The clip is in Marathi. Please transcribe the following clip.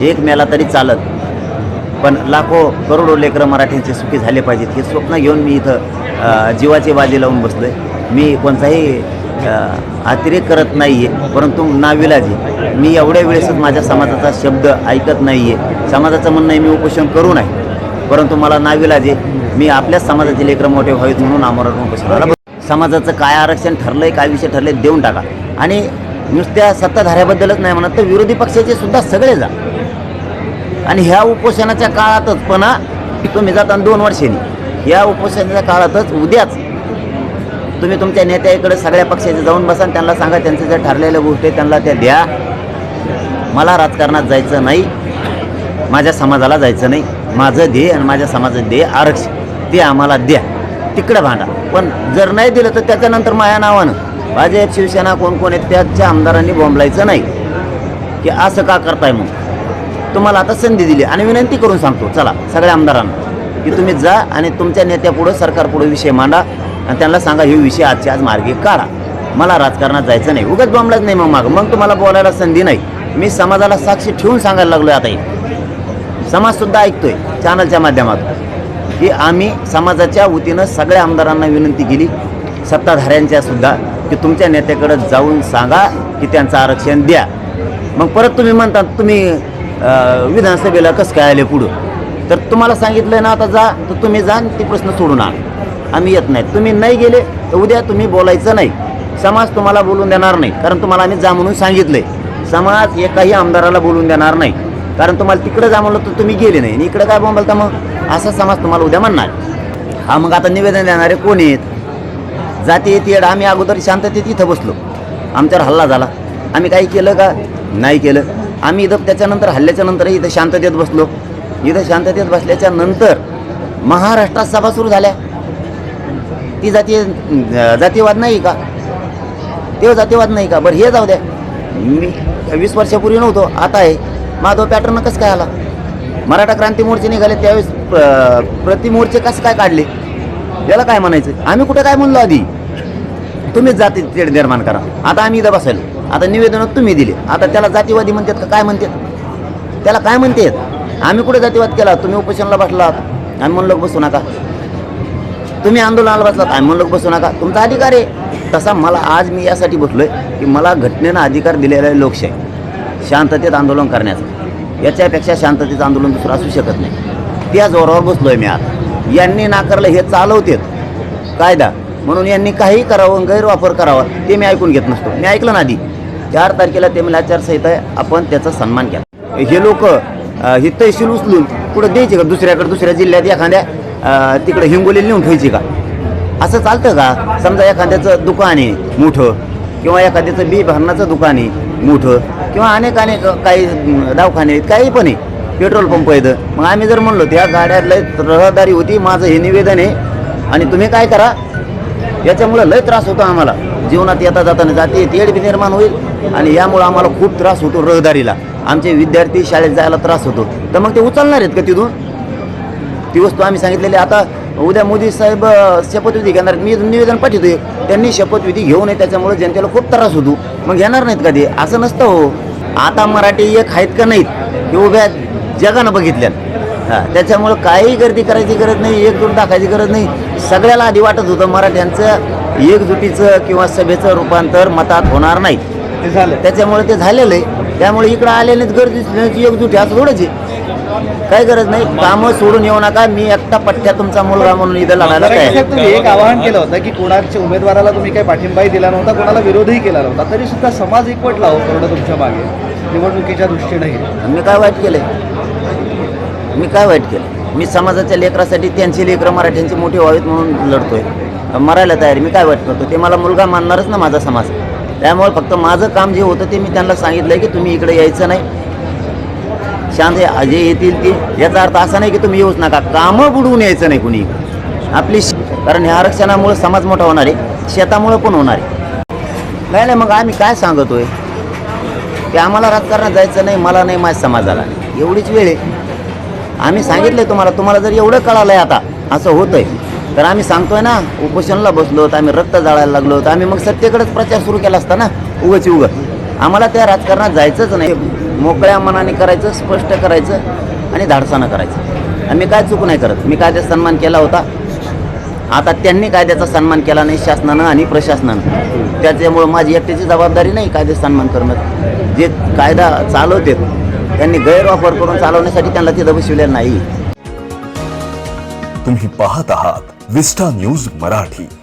एक मेला तरी चालत. पण लाखो करोडो लेकरं मराठ्यांचे सुखी झाले पाहिजेत. हे स्वप्न घेऊन मी इथं जीवाची बाजी लावून बसलो आहे मी कोणताही अतिरेक करत नाही आहे परंतु नाविलाजी. मी एवढ्या वेळेसच माझ्या समाजाचा शब्द ऐकत नाही आहे समाजाचं म्हणणं आहे मी उपोषण करू नाही परंतु मला नाविलाजी मी आपल्याच समाजाचे लेकरं मोठे व्हावेत म्हणून आमरण उपोषणाला समाजाचं काय आरक्षण ठरलंय काय विषय ठरले देऊन टाका. आणि नुसत्या सत्ताधाऱ्याबद्दलच नाही म्हणत तर विरोधी पक्षाचे सुद्धा सगळे जा. आणि ह्या उपोषणाच्या काळातच पुन्हा तुम्ही जाता दोन वर्षांनी या उपोषणाच्या काळातच उद्याच तुम्ही तुमच्या नेत्याकडे सगळ्या पक्षाचे जाऊन बसा त्यांना सांगा त्यांच्या ज्या ठरलेल्या गोष्टी आहेत, त्यांना त्या द्या. मला राजकारणात जायचं नाही माझ्या समाजाला जायचं नाही. माझं ध्येय आणि माझ्या समाजाचं ध्येय आरक्षण ते आम्हाला द्या. तिकडं भांडा. पण जर नाही दिलं तर त्याच्यानंतर माया नावानं. भाजप शिवसेना कोण कोण आहेत त्याच्या आमदारांनी बोंबलायचं नाही. की असं का करताय मग? तुम्हाला आता संधी दिली आणि विनंती करून सांगतो चला सगळ्या आमदारांना की तुम्ही जा आणि तुमच्या नेत्यापुढं सरकारपुढं विषय मांडा आणि त्यांना सांगा हे विषय आजच्या आज मार्गी काढा. मला राजकारणात जायचं नाही उगाच बॉम्बलाच नाही मग माग. मग तुम्हाला बोलायला संधी नाही. मी समाजाला साक्षी ठेवून सांगायला लागलो आता हे समाजसुद्धा ऐकतोय चॅनलच्या माध्यमातून की आम्ही समाजाच्या वतीनं सगळ्या आमदारांना विनंती केली. सत्ताधाऱ्यांच्या सुद्धा की तुमच्या नेत्याकडं जाऊन सांगा की त्यांचं आरक्षण द्या. मग परत तुम्ही म्हणता तुम्ही विधानसभेला कसं काय आले पुढं? तर तुम्हाला सांगितलं ना आता जा तर तुम्ही जा ते प्रश्न सोडून आण आम्ही येत नाही. तुम्ही नाही गेले तर उद्या तुम्ही बोलायचं नाही. समाज तुम्हाला बोलून देणार नाही. कारण तुम्हाला आम्ही जा म्हणून सांगितलंय. समाज एकाही आमदाराला बोलून देणार नाही. कारण तुम्हाला तिकडे जा म्हणलं तर तुम्ही गेले नाही. आणि इकडे काय बोंबलता मग? असा समाज तुम्हाला उद्या म्हणणार. हा मग आता निवेदन देणारे कोण आहेत? जाती येते आम्ही अगोदर शांततेत इथं बसलो. आमच्यावर हल्ला झाला. आम्ही काही केलं का? नाही केलं. आम्ही इथं त्याच्यानंतर हल्ल्याच्यानंतरही इथं शांततेत बसलो. इथं शांततेत बसल्याच्या नंतर महाराष्ट्रात सभा सुरू झाल्या. ती जाती जातीयवाद नाही का? ते जातीयवाद नाही का? बरं हे जाऊ द्या. मी वीस वर्षापूर्वी नव्हतो आता आहे. माधव पॅटर्न कसं काय आला? मराठा क्रांती मोर्चे निघाले त्यावेळेस प्रतिमोर्चे कसं काय काढले? याला काय म्हणायचं? आम्ही कुठे काय म्हणलो आधी? तुम्हीच जाती निर्माण करा. आता आम्ही इथं बसायलो. आता निवेदन तुम्ही दिले. आता त्याला जातीवादी म्हणतात का? काय म्हणतात? त्याला काय म्हणतात? आम्ही कुठे जातीवाद केला? तुम्ही उपोषणाला बसलात. आम्ही म्हणलो बसू नका. तुम्ही आंदोलनाला बसलात. आम्ही म्हणलो बसू नका. तुमचा अधिकार आहे. तसा मला आज मी यासाठी बसलोय की मला घटनेनं अधिकार दिलेला आहे लोकशाही. शांततेत आंदोलन करण्याचं. याच्यापेक्षा शांततेचं आंदोलन दुसरं असू शकत नाही. त्या जोरावर आहे मी आज. यांनी नाकारलं हे चालवतेत. कायदा. म्हणून यांनी काही करावं गैरवापर करावा ते मी ऐकून घेत नसतो. मी ऐकलं ना आधी. चार तारखेला ते आचारसंहिता आहे. आपण त्याचा सन्मान केला. हे लोक ही तहसील उचलून कुठं द्यायची का? दुसऱ्याकडे दुसऱ्या जिल्ह्यात एखाद्या तिकडं तिकडे हिंगोली नेऊन ठेवायची का? असं चालतं का? समजा एखाद्याचं दुकान आहे मोठं किंवा एखाद्याचं बी भरणाचं दुकान आहे मोठं किंवा अनेक अनेक काही दवाखाने आहेत काही पण आहे. पेट्रोल पंप आहेत. मग आम्ही जर म्हणलो त्या गाड्यात लय रहदारी होती माझं हे निवेदन आहे आणि तुम्ही काय करा? याच्यामुळं लय त्रास होतो आम्हाला. जीवनात येता जाताना जाते तेढ बी निर्माण होईल. आणि यामुळं आम्हाला खूप त्रास होतो रहदारीला. आमचे विद्यार्थी शाळेत जायला त्रास होतो. तर मग ते उचलणार आहेत का तिथून? ती वस्तू आम्ही सांगितलेली आता उद्या मोदी साहेब शपथविधी घेणार मी निवेदन पाठवतोय. त्यांनी शपथविधी घेऊ नये त्याच्यामुळे जनतेला खूप त्रास होतो. मग घेणार नाहीत का ते? असं नसतं हो. आता मराठी एक आहेत का नाहीत? हे उभ्या जगानं बघितल्यात. हां त्याच्यामुळं काही गर्दी करायची गरज नाही एकजूट दाखायची गरज नाही. सगळ्याला आधी वाटत होतं मराठ्यांचं एकजुटीचं किंवा सभेचं रूपांतर मतात होणार नाही. ते झालं. त्याच्यामुळे ते झालेलं आहे. त्यामुळे इकडं आलेलेच गरजेची एकजुटी असं थोडंच आहे. काही गरज नाही कामं सोडून येऊ नका. मी एकटा पठ्ठ्या तुमचा मुलगा म्हणून इथं लढायला आहे. तुम्ही एक आवाहन केलं होतं की कोणाच्या उमेदवाराला तुम्ही काही पाठिंबाही दिला नव्हता कोणाला विरोधही केला नव्हता. तरी सुद्धा समाज एकवटला हो पूर्ण तुमच्या मागे. निवडणुकीच्या दृष्टीनेही. मी काय वाईट केलंय? मी काय वाईट केलं मी समाजाच्या लेकरासाठी त्यांची लेकरं मराठ्यांची मोठी व्हावीत म्हणून लढतोय. मरायला तयार. मी काय वाईट करतो? ते मला मुलगा मानणारच ना माझा समाज. त्यामुळे फक्त माझं काम जे होतं ते मी त्यांना सांगितलंय की तुम्ही इकडे यायचं नाही. शांत आहे, जे येतील ते. याचा अर्थ असा नाही की तुम्ही येऊच नका. कामं बुडवून यायचं नाही कुणी. आपली कारण ह्या आरक्षणामुळे समाज मोठा होणार आहे. शेतामुळं पण होणार आहे. नाही नाही मग आम्ही काय सांगतोय? की आम्हाला राजकारणात जायचं नाही मला नाही माझ्या समाजाला एवढीच वेळ आहे. आम्ही सांगितलं तुम्हाला तुम्हाला जर एवढं कळालंय आता असं होतं आहे तर आम्ही सांगतोय ना उपोषणला बसलो तर आम्ही रक्त जाळायला लागलो तर आम्ही मग सत्तेकडेच प्रचार सुरू केला असता ना उगच उग. आम्हाला त्या राजकारणात जायचंच नाही. मोकळ्या मनाने करायचं स्पष्ट करायचं आणि धाडसानं करायचं. आणि मी काय चूक नाही करत. मी कायद्याचा सन्मान केला होता. आता त्यांनी कायद्याचा सन्मान केला नाही शासनानं आणि प्रशासनानं. त्याच्यामुळं माझी एकट्याची जबाबदारी नाही कायद्याचा सन्मान करणं. जे कायदा चालवते त्यांनी गैरवापर करून चालवण्यासाठी त्यांना तिथं बसविलेलं नाही. तुम्ही पाहत आहात विस्टा न्यूज मराठी.